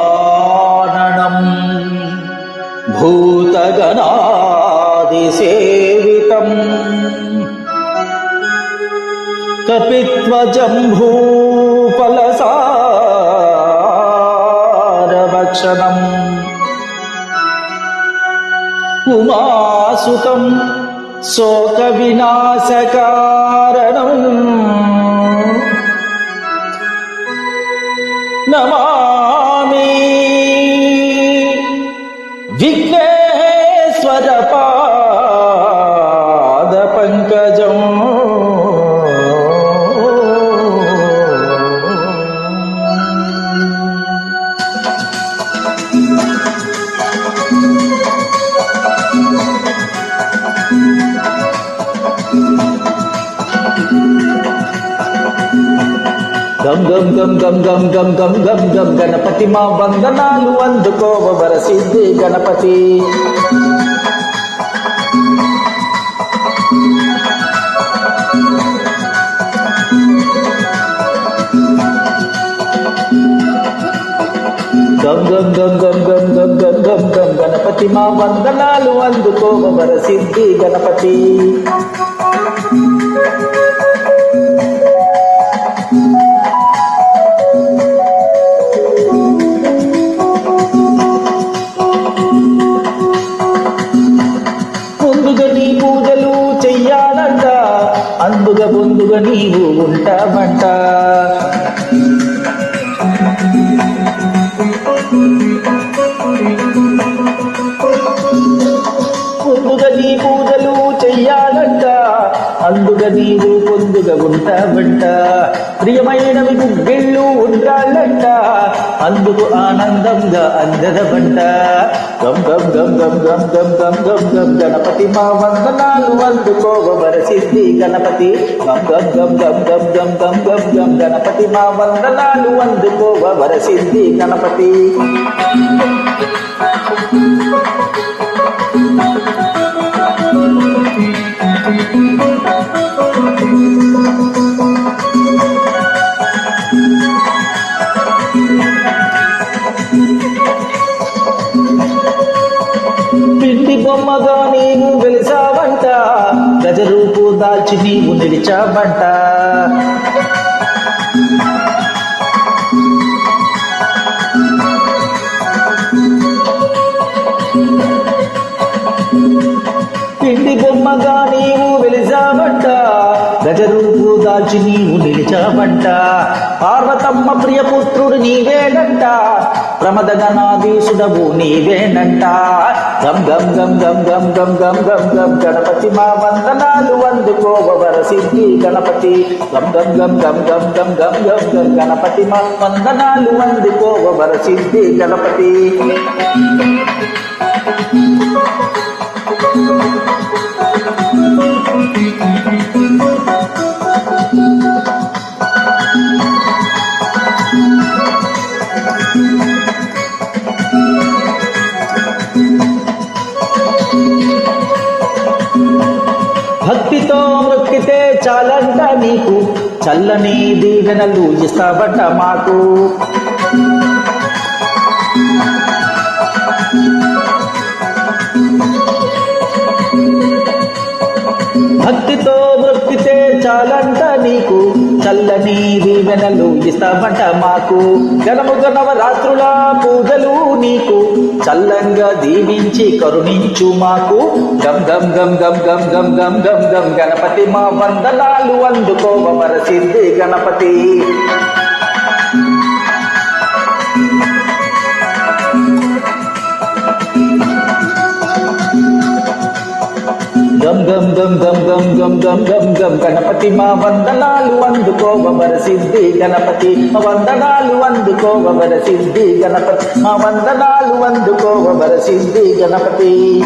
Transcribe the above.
गजाननम् भूतगणादिसेवितम् कपित्वजम्भूफलसारभक्षणम् उमासुतम् शोकविनाशकारणम् 那么。గం గం గం గం గం గం గం గం గం గణపతి మా వందనాలు అందుకోవర సిద్ధి గణపతి గం గం గం గం గం గం గం గం గం గణపతి మా వందనాలు అందుకోవర సిద్ధి గణపతి అబ్బుగా బొందుగా నీవు ఉంటావంట. ప్రియమైనవి గుగ్గిళ్ళు ఉండాలంట అందుకు ఆనందంగా అందదమంట గం గం గం గం గం గం గం గం గం గణపతి మా వందనాలు అందుకోవరసింది గణపతి గం గం గం గం గం గం గం గం గం గణపతి మా వందనాలు అందుకోవర సిద్ధి గణపతి గజరూపు దాల్చి నీవు నిలిచావంట. నిలిచావంట పార్వతమ్మ ప్రియపుత్రుడు నీవేనంట ప్రమదగణాధీశుడవు నీవేనంట గం గం గం గం గం గం గం గం గం గణపతి మా వందనాలు అందుకోవర సిద్ధి గణపతి గం గం గం గం గం గం గం గం గం గణపతి మా వందనాలు అందుకోవర సిద్ధి గణపతి భక్తితో మొక్కితే చాలంట నీకు. చల్లని దీవెనలు ఇస్తాబట్ట మాకు. దీవెనలు ఇస్తామంట మాకు. గణముగ నవరాత్రుల పూజలు నీకు. చల్లంగా దీవించి కరుణించు మాకు. గం గం గం గం గం గం గం గం గం గణపతి మా వందనాలు అందుకోవ సిద్ధి గణపతి. గం గం గం గం గం. గణపతి మా వందనాలు అందుకోవర సిద్ధి గణపతి. మా వందనాలు అందుకోవర సిద్ధి గణపతి. మా వందనాలు అందుకోవర సిద్ధి గణపతి.